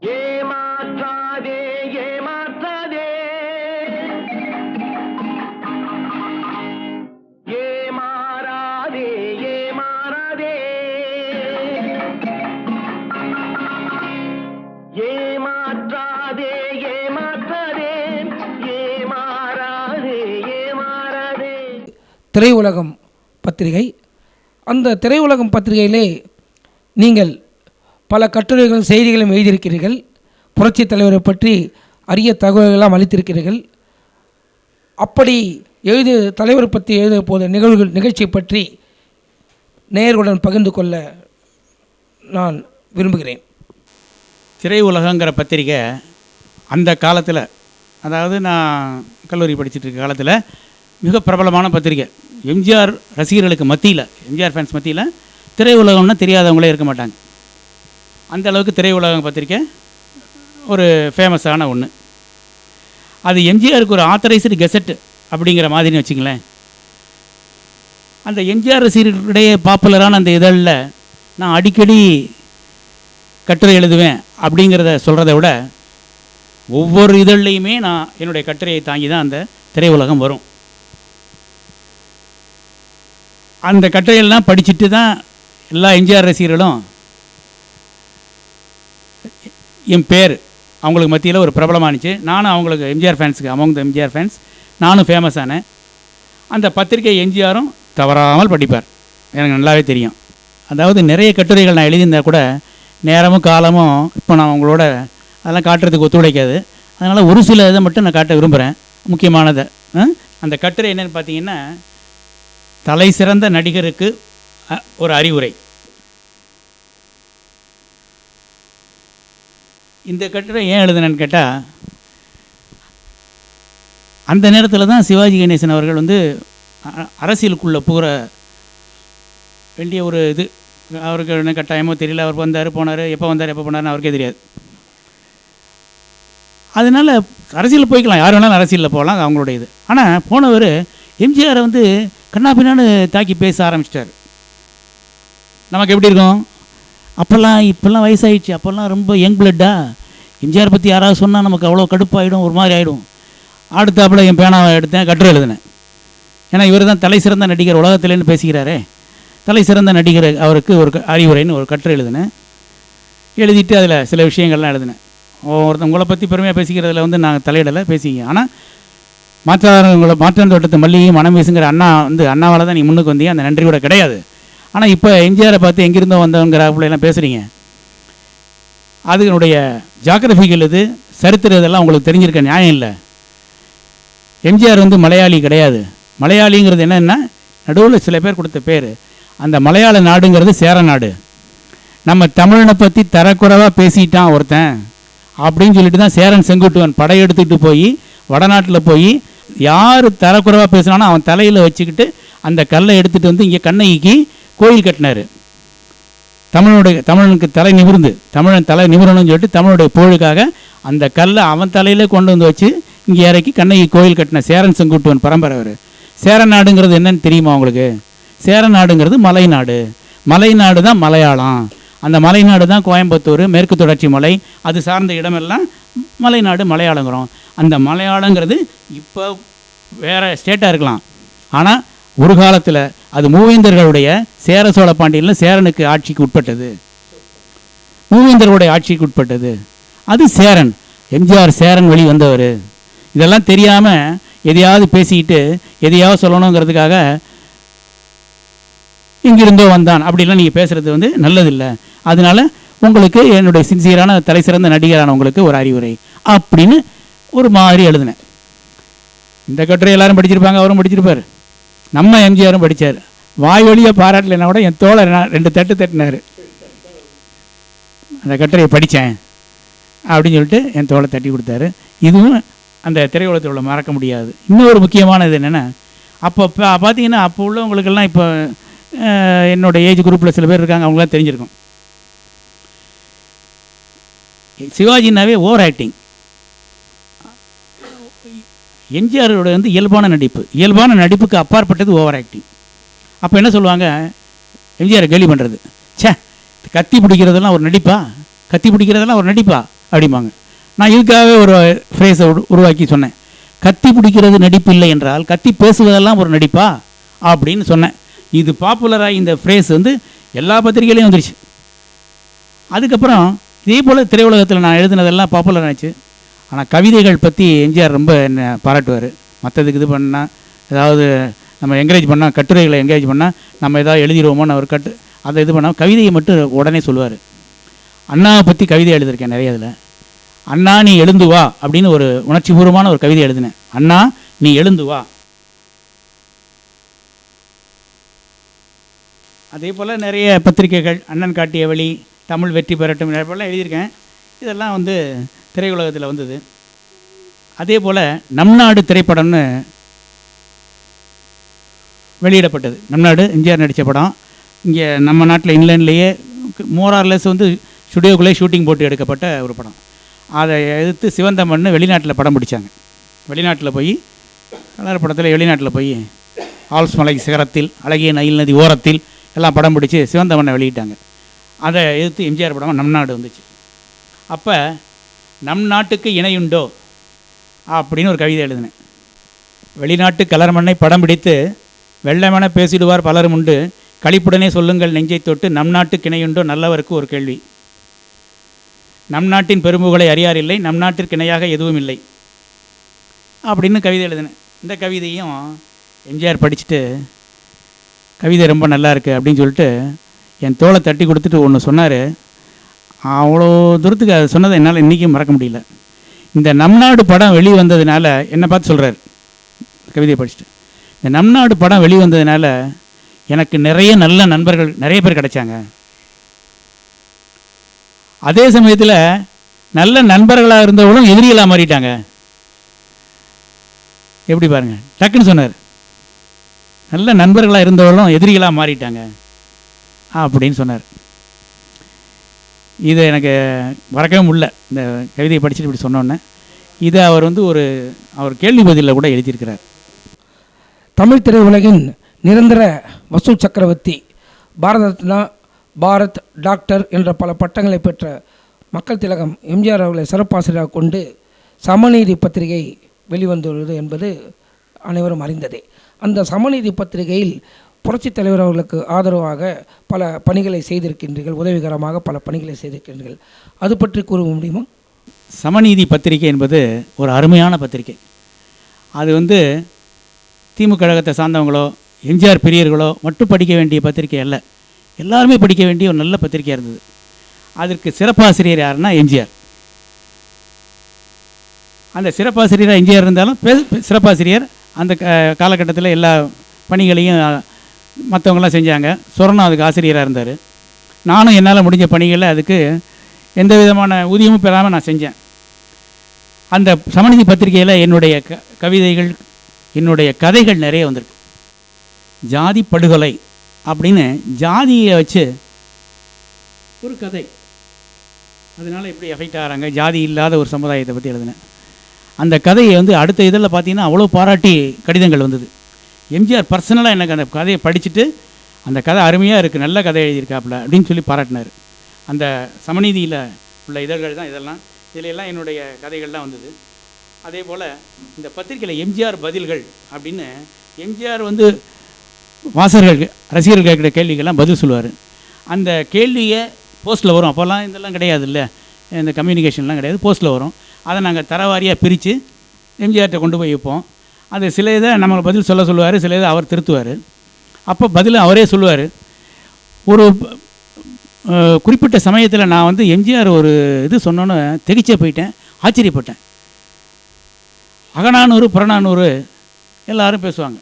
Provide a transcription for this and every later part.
ஏமாற்றாதே ஏமாற்றாதே. ஏமாறாதே ஏமாறாதே. ஏமாற்றாதே ஏமாற்றாதே. ஏமாறாதே ஏமாறாதே. திரையுலகம் பத்திரிகை. அந்த திரையுலகம் பத்திரிகையிலே நீங்கள் பல கட்டுரைகளும் செய்திகளும் எழுதியிருக்கிறீர்கள். புரட்சித் தலைவரை பற்றி அரிய தகவல்களெல்லாம் அளித்திருக்கிறீர்கள். அப்படி எழுது தலைவர் பற்றி எழுதிய போது நிகழ்வுகள் நிகழ்ச்சியை பற்றி நேயர்களுடன் பகிர்ந்து கொள்ள நான் விரும்புகிறேன். திரை உலகங்கிற பத்திரிக்கை அந்த காலத்தில் அதாவது நான் கல்லூரி படிச்சுட்டு இருக்க காலத்தில் மிக பிரபலமான பத்திரிக்கை எம்ஜிஆர் ரசிகர்களுக்கு மத்தியில் எம்ஜிஆர் ஃபேன்ஸ் மத்தியில் திரை உலகம்னா தெரியாதவங்களே இருக்க மாட்டாங்க. அந்த அளவுக்கு திரையுலகம் பத்திரிக்கை ஒரு ஃபேமஸான ஒன்று அது எம்ஜிஆருக்கு ஒரு ஆத்தரைஸ்டு கெசட் அப்படிங்கிற மாதிரின்னு வச்சுங்களேன். அந்த எம்ஜிஆர் ரசிகர்களிடையே பாப்புலரான அந்த இதழில் நான் அடிக்கடி கட்டுரை எழுதுவேன் அப்படிங்கிறத சொல்கிறத விட ஒவ்வொரு இதழ்லையுமே நான் என்னுடைய கட்டுரையை தாங்கி தான் அந்த திரையுலகம் வரும். அந்த கட்டுரையெல்லாம் படிச்சுட்டு தான் எல்லா எம்ஜிஆர் ரசிகர்களும் என் பேர் அவங்களுக்கு மத்தியில் ஒரு பிரபலமானுச்சு. நானும் அவங்களுக்கு எம்ஜிஆர் ஃபேன்ஸுக்கு அமௌங் த எம்ஜிஆர் ஃபேன்ஸ் நானும் ஃபேமஸ் ஆனேன் அந்த பத்திரிகை எம்ஜிஆரும் தவறாமல் படிப்பார். எனக்கு நல்லாவே தெரியும். அதாவது நிறைய கட்டுரைகள் நான் எழுதியிருந்தா கூட நேரமும் காலமும் இப்போ நான் அவங்களோட அதெல்லாம் காட்டுறதுக்கு ஒத்துழைக்காது. அதனால் ஒரு சில இதை மட்டும் நான் காட்ட விரும்புகிறேன் முக்கியமானதை அந்த கட்டுரை என்னன்னு பார்த்தீங்கன்னா தலை சிறந்த நடிகருக்கு அ, ஒரு அறிவுரை. இந்த கட்டுரை ஏன் எழுதுனேன்னு கேட்டால் அந்த நேரத்தில் தான் சிவாஜி கணேசன் அவர்கள் வந்து அ- அரசியலுக்குள்ளே போகிற வேண்டிய ஒரு இது. அவருக்கு என்ன கட்டாயமோ தெரியல அவர் வந்தார் போனார் எப்போ வந்தார் எப்போ போனார்னு அவருக்கே தெரியாது. அதனால் அரசியலில் போய்க்கலாம் யார் வேணாலும் அரசியலில் போகலாம் அது அவங்களுடைய இது. ஆனால் போனவர் எம்ஜிஆரை வந்து கண்ணா பின்னான்னு தாக்கி பேச ஆரம்பிச்சிட்டார். நமக்கு எப்படி இருக்கும்? அப்போல்லாம் இப்போல்லாம் வயசாயிடுச்சு. அப்போல்லாம் ரொம்ப யங் பிளட்டா எம்ஜிஆர் பற்றி யாராவது சொன்னால் நமக்கு அவ்வளோ கடுப்பாகிடும் ஒரு மாதிரி ஆகிடும் அடுத்தாப்புல என் பேனாவை எடுத்தேன் கட்டுரை எழுதினேன். ஏன்னா இவர் தான் தலை சிறந்த நடிகர் உலகத்திலேன்னு பேசுகிறாரே தலை சிறந்த நடிகர் அவருக்கு ஒரு அறிவுரைன்னு ஒரு கட்டுரை எழுதினேன். எழுதிட்டு அதில் சில விஷயங்கள்லாம் எழுதினேன். ஒருத்தன் உங்களை பற்றி பெருமையாக பேசிக்கிறதுல வந்து நாங்கள் தலையிடலை பேசிங்க ஆனால் மாற்றாளர்களை மாற்றம் தோட்டத்து மல்லியும் மனம் வீசுங்கிற அண்ணா வந்து அண்ணாவால் தான் நீ முன்னுக்கு வந்தீங்க அந்த நன்றி கூட கிடையாது. ஆனால் இப்போ எம்ஜிஆரை பார்த்து எங்கேருந்தோ வந்தவங்கிற எல்லாம் பேசுகிறீங்க அதனுடைய ஜாகிரபிகள் இது சரித்திர இதெல்லாம் உங்களுக்கு தெரிஞ்சிருக்க நியாயம் இல்லை. எம்ஜிஆர் வந்து மலையாளி கிடையாது. மலையாளிங்கிறது என்னென்னா நடுவில் சில பேர் கொடுத்த பேர். அந்த மலையாள நாடுங்கிறது சேர நாடு. நம்ம தமிழனை பற்றி தரக்குறைவாக பேசிட்டான் ஒருத்தன். அப்படின்னு சொல்லிட்டு தான் சேரன் செங்குட்டுவன் படையெடுத்துக்கிட்டு போய் வடநாட்டில் போய் யார் தரக்குறைவாக பேசுனானோ அவன் தலையில் வச்சுக்கிட்டு அந்த கல்லை எடுத்துகிட்டு வந்து இங்கே கண்ணகிக்கு கோயில் கட்டினார். தமிழனுடைய தமிழனுக்கு தலை நிமிர்ந்து தமிழன் தலை நிமிரணும்னு சொல்லிட்டு தமிழுடைய புகழுக்காக அந்த கல்லை அவன் தலையிலே கொண்டு வந்து வச்சு இங்கே இறக்கி கண்ணகி கோயில் கட்டின சேரன் செங்குட்டுவன் பரம்பரை அவர். சேர நாடுங்கிறது என்னன்னு தெரியுமா உங்களுக்கு? சேர நாடுங்கிறது மலைநாடு மலைநாடு தான் மலையாளம். அந்த மலைநாடு தான் கோயம்புத்தூர் மேற்கு தொடர்ச்சி மலை அது சார்ந்த இடமெல்லாம் மலைநாடு மலையாளங்கிறோம். அந்த மலையாளங்கிறது இப்போ வேறு ஸ்டேட்டாக இருக்கலாம். ஆனால் ஒரு காலத்தில் அது மூவேந்தர்களுடைய சேர சோழ பாண்டியனில் சேரனுக்கு ஆட்சிக்கு உட்பட்டது. மூவேந்தர்களுடைய ஆட்சிக்கு உட்பட்டது. அது சேரன். எம்ஜிஆர் சேரன் வழி வந்தவர். இதெல்லாம் தெரியாமல் எதையாவது பேசிக்கிட்டு எதையாவது சொல்லணுங்கிறதுக்காக இங்கிருந்தோ வந்தான். அப்படிலாம் நீங்கள் பேசுகிறது வந்து நல்லதில்லை. அதனால் உங்களுக்கு என்னுடைய சின்சியரான தலை சிறந்த நடிகரான உங்களுக்கு ஒரு அறிவுரை அப்படின்னு ஒரு மாதிரி எழுதினேன். இந்த கட்டுரை எல்லாரும் படிச்சிருப்பாங்க அவரும் படிச்சிருப்பார். நம்ம எம்ஜிஆரும் படித்தார் வாய் வழியாக பாராட்டலைன்னா கூட என் தோழர் நான் ரெண்டு தட்டு தட்டினார். அந்த கட்டுரையை படித்தேன் அப்படின்னு சொல்லிட்டு என் தோளை தட்டி கொடுத்தாரு. இதுவும் அந்த திரையுலகத்தில் உள்ள மறக்க முடியாது. இன்னொரு முக்கியமானது என்னென்னா அப்போ பார்த்தீங்கன்னா அப்போ உள்ளவங்களுக்கெல்லாம் இப்போ என்னோடய என்னோட ஏஜ் குரூப்பில் சில பேர் இருக்காங்க அவங்களாம் தெரிஞ்சிருக்கும். சிவாஜினாவே ஓவர் ஆக்டிங் எம்ஜிஆரோட வந்து இயல்பான நடிப்பு. இயல்பான நடிப்புக்கு அப்பாற்பட்டது ஓவர் ஆக்டிங். அப்போ என்ன சொல்லுவாங்க? எம்ஜிஆர் கேலி பண்ணுறது ச்சே கத்தி பிடிக்கிறதெல்லாம் ஒரு நடிப்பா? கத்தி பிடிக்கிறதெல்லாம் ஒரு நடிப்பா? அப்படிம்பாங்க. நான் இதுக்காகவே ஒரு ஃப்ரேஸை உருவாக்கி சொன்னேன். கத்தி பிடிக்கிறது நடிப்பு இல்லை என்றால் கத்தி பேசுவதெல்லாம் ஒரு நடிப்பா? அப்படின்னு சொன்னேன். இது பாப்புலராக இந்த ஃப்ரேஸ் வந்து எல்லா பத்திரிகையிலையும் வந்துருச்சு. அதுக்கப்புறம் இதே போல் திரையுலகத்தில் நான் எழுதினதெல்லாம் பாப்புலர் ஆச்சு. ஆனால் கவிதைகள் பற்றி எம்ஜிஆர் ரொம்ப என்ன பாராட்டுவார். மற்றதுக்கு இது பண்ணால் ஏதாவது நம்ம என்கரேஜ் பண்ணால் கட்டுரைகளை என்கரேஜ் பண்ணால் நம்ம ஏதாவது எழுதிடுவோமோன்னு அவர் கட்டு அதை இது பண்ணால் கவிதையை மட்டும் உடனே சொல்லுவார். அண்ணாவை பற்றி கவிதை எழுதியிருக்கேன் நிறைய இதில். அண்ணா நீ எழுந்து வா அப்படின்னு ஒரு உணர்ச்சிபூர்வமான ஒரு கவிதை எழுதினேன். அண்ணா நீ எழுந்து வா. அதே போல் நிறைய பத்திரிகைகள் அண்ணன் காட்டிய வழி தமிழ் வெற்றி பெறட்டும் நிறைய போலாம் எழுதியிருக்கேன். இதெல்லாம் வந்து திரையுலகத்தில் வந்தது. அதே போல் நம் நாடு திரைப்படம்னு வெளியிடப்பட்டது. நம் நாடு எம்ஜிஆர் நடித்த படம். இங்கே நம்ம நாட்டில் இங்கிலாந்துலேயே மோரார்லெஸ் வந்து ஸ்டுடியோக்குள்ளே ஷூட்டிங் போட்டு எடுக்கப்பட்ட ஒரு படம். அதை எதிர்த்து சிவந்த மண்ணு வெளிநாட்டில் படம் பிடிச்சாங்க. வெளிநாட்டில் போய் கலர் படத்தில் வெளிநாட்டில் போய் ஆல்ஸ் மலை சிகரத்தில் அழகிய நயில் நதி ஓரத்தில் எல்லாம் படம் பிடிச்சி சிவந்த மண்ணை வெளியிட்டாங்க. அதை எதிர்த்து எம்ஜிஆர் படம் நம் நாடு வந்துச்சு. அப்போ நம் நாட்டுக்கு இணையுண்டோ? அப்படின்னு ஒரு கவிதை எழுதினேன். வெளிநாட்டு கலர்மண்ணை படம் பிடித்து வெள்ளமென பேசிடுவார் பலரும் உண்டு. கழிப்புடனே சொல்லுங்கள் நெஞ்சை தொட்டு நம் நாட்டுக்கு இணையுண்டோ? நல்லவருக்கு ஒரு கேள்வி. நம் நாட்டின் பெரும்புகளை அறியார் இல்லை நம் நாட்டிற்கு இணையாக எதுவும் இல்லை. அப்படின்னு கவிதை எழுதினேன். இந்த கவிதையும் எம்ஜிஆர் படிச்சுட்டு கவிதை ரொம்ப நல்லா இருக்குது அப்படின்னு சொல்லிட்டு என் தோளை தட்டி கொடுத்துட்டு ஒன்று சொன்னார். அவ்வளோ தூரத்துக்கு அது சொன்னதை என்னால் இன்றைக்கும் மறக்க முடியல. இந்த நம் நாடு படம் வெளிவந்ததுனால என்னை பார்த்து சொல்கிறார் கவிதையை படிச்சுட்டு. இந்த நம் நாடு படம் வெளிவந்ததுனால எனக்கு நிறைய நல்ல நண்பர்கள் நிறைய பேர் கிடைச்சாங்க. அதே சமயத்தில் நல்ல நண்பர்களாக இருந்தவங்களும் எதிரிகளாக மாறிட்டாங்க. எப்படி பாருங்கள் டக்குன்னு சொன்னார். நல்ல நண்பர்களாக இருந்தவர்களும் எதிரிகளாக மாறிட்டாங்க. அப்படின்னு சொன்னார். இது எனக்கு மறக்கவே முடியல. இந்த கவிதையை படிச்சுட்டு இப்படி சொன்னோன்னே. இதை அவர் வந்து ஒரு அவர் கேள்வி பதிலில் கூட எழுதியிருக்கிறார். தமிழ் திரையுலகின் நிரந்தர வசூல் சக்கரவர்த்தி பாரத ரத்னா பாரத் டாக்டர் என்ற பல பட்டங்களை பெற்ற மக்கள் திலகம் எம்ஜிஆர் அவர்களை சிறப்பாசிரியராக கொண்டு சமநீதி பத்திரிகை வெளிவந்துள்ளது என்பது அனைவரும் அறிந்ததே. அந்த சமநீதி பத்திரிகையில் புரட்சித் தலைவர் அவர்களுக்கு ஆதரவாக பல பணிகளை செய்திருக்கின்றீர்கள் உதவிகரமாக பல பணிகளை செய்திருக்கின்றீர்கள். அது பற்றி கூற முடியுமா? சமநீதி பத்திரிகை என்பது ஒரு அருமையான பத்திரிகை. அது வந்து திமுக கழகத்தை சார்ந்தவங்களோ எம்ஜிஆர் பிரியர்களோ மட்டும் படிக்க வேண்டிய பத்திரிகை அல்ல. எல்லாருமே படிக்க வேண்டிய ஒரு நல்ல பத்திரிகையாக இருந்தது. அதற்கு சிறப்பாசிரியர் யாருன்னா எம்ஜிஆர் அந்த சிறப்பாசிரியராக எம்ஜிஆர் இருந்தாலும் பெ- சிறப்பாசிரியர் அந்த க- காலகட்டத்தில் எல்லா பணிகளையும் மற்றவங்களாம் செஞ்சாங்க. சொரணம் அதுக்கு ஆசிரியராக இருந்தார். நானும் என்னால் முடிஞ்ச பணிகளில் அதுக்கு எந்த விதமான ஊதியமும் பெறாமல் நான் செஞ்சேன். அந்த சமநிதி பத்திரிகையில் என்னுடைய க கவிதைகள் என்னுடைய கதைகள் நிறைய வந்திருக்கு. ஜாதி படுகொலை அப்படின்னு ஜாதியை வச்சு ஒரு கதை. அதனால் எப்படி எஃபெக்ட் ஆகிறாங்க? ஜாதி இல்லாத ஒரு சமுதாயத்தை பற்றி எழுதினேன். அந்த கதையை வந்து அடுத்த இதில் பார்த்தீங்கன்னா அவ்வளோ பாராட்டி கடிதங்கள் வந்தது. எம்ஜிஆர் பர்சனலாக எனக்கு அந்த கதையை படிச்சுட்டு அந்த கதை அருமையாக இருக்குது நல்ல கதை எழுதியிருக்காப்புல அப்படின்னு சொல்லி பாராட்டினார். அந்த சமநீதியில் உள்ள இதழ்கள் தான் இதெல்லாம். இதில் எல்லாம் என்னுடைய கதைகள்லாம் வந்தது. அதே போல் இந்த பத்திரிக்கையில் எம்ஜிஆர் பதில்கள் அப்படின்னு எம்ஜிஆர் வந்து வாசகர்கள் ரசிகர்கள் கேட்குற கேள்விக்கெல்லாம் பதில் சொல்லுவார். அந்த கேள்வியை போஸ்ட்டில் வரும். அப்போல்லாம் இதெல்லாம் கிடையாது இல்லை இந்த கம்யூனிகேஷன்லாம் கிடையாது. போஸ்ட்டில் வரும். அதை நாங்கள் தரவாரியாக பிரித்து எம்ஜிஆர்கிட்ட கொண்டு போய் வைப்போம். அது சில இதை நம்ம பதில் சொல்ல சொல்லுவார் சில இதை அவர் திருத்துவார். அப்போ பதில் அவரே சொல்லுவார். ஒரு குறிப்பிட்ட சமயத்தில் நான் வந்து எம்ஜிஆர் ஒரு இது சொன்னோன்னு தெகிச்சே போயிட்டேன் ஆச்சரியப்பட்டேன். அகநானூறு புறநானூறு எல்லாரும் பேசுவாங்க.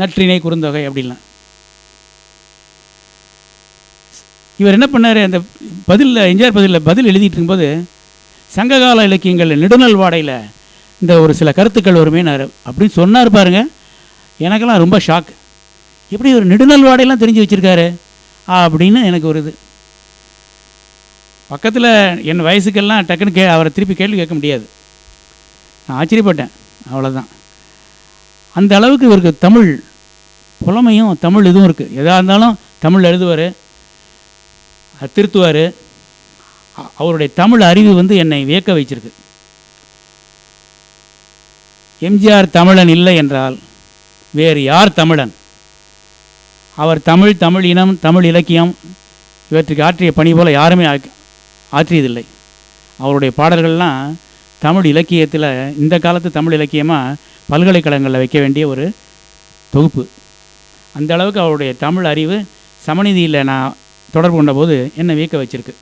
நற்றிணை குறுந்தொகை அப்படின்லாம். இவர் என்ன பண்ணார் அந்த பதிலில் எம்ஜிஆர் பதிலில் பதில் எழுதிட்டு இருக்கும்போது சங்ககால இலக்கியங்கள் நெடுநல் வாடையில் இந்த ஒரு சில கருத்துக்கள் வருமேனார் அப்படின்னு சொன்னார் பாருங்க. எனக்கெல்லாம் ரொம்ப ஷாக் எப்படி ஒரு நெடுநல் வாடையெல்லாம் தெரிஞ்சு வச்சுருக்காரு? அப்படின்னு எனக்கு ஒரு இது. பக்கத்தில் என் வயசுக்கெல்லாம் டக்குன்னு கே அவரை திருப்பி கேள்வி கேட்க முடியாது. நான் ஆச்சரியப்பட்டேன். அவ்வளோதான் அந்த அளவுக்கு இவருக்கு தமிழ் புலமையும் தமிழ் இதுவும் இருக்குது எதாக இருந்தாலும் தமிழ் எழுதுவார் திருத்துவார். அவருடைய தமிழ் அறிவு வந்து என்னை வியக்க வைச்சிருக்கு. எம்ஜிஆர் தமிழன் இல்லை என்றால் வேறு யார் தமிழன்? அவர் தமிழ் தமிழ் இனம் தமிழ் இலக்கியம் இவற்றுக்கு ஆற்றிய பணி போல யாருமே ஆற்றியதில்லை. அவருடைய பாடல்கள்லாம் தமிழ் இலக்கியத்தில் இந்த காலத்து தமிழ் இலக்கியமாக பல்கலைக்கழகங்களில் வைக்க வேண்டிய ஒரு தொகுப்பு. அந்த அளவுக்கு அவருடைய தமிழ் அறிவு சமநிதியில் நான் தொடர்பு கொண்டபோது என்னை வியக்க வச்சிருக்கு.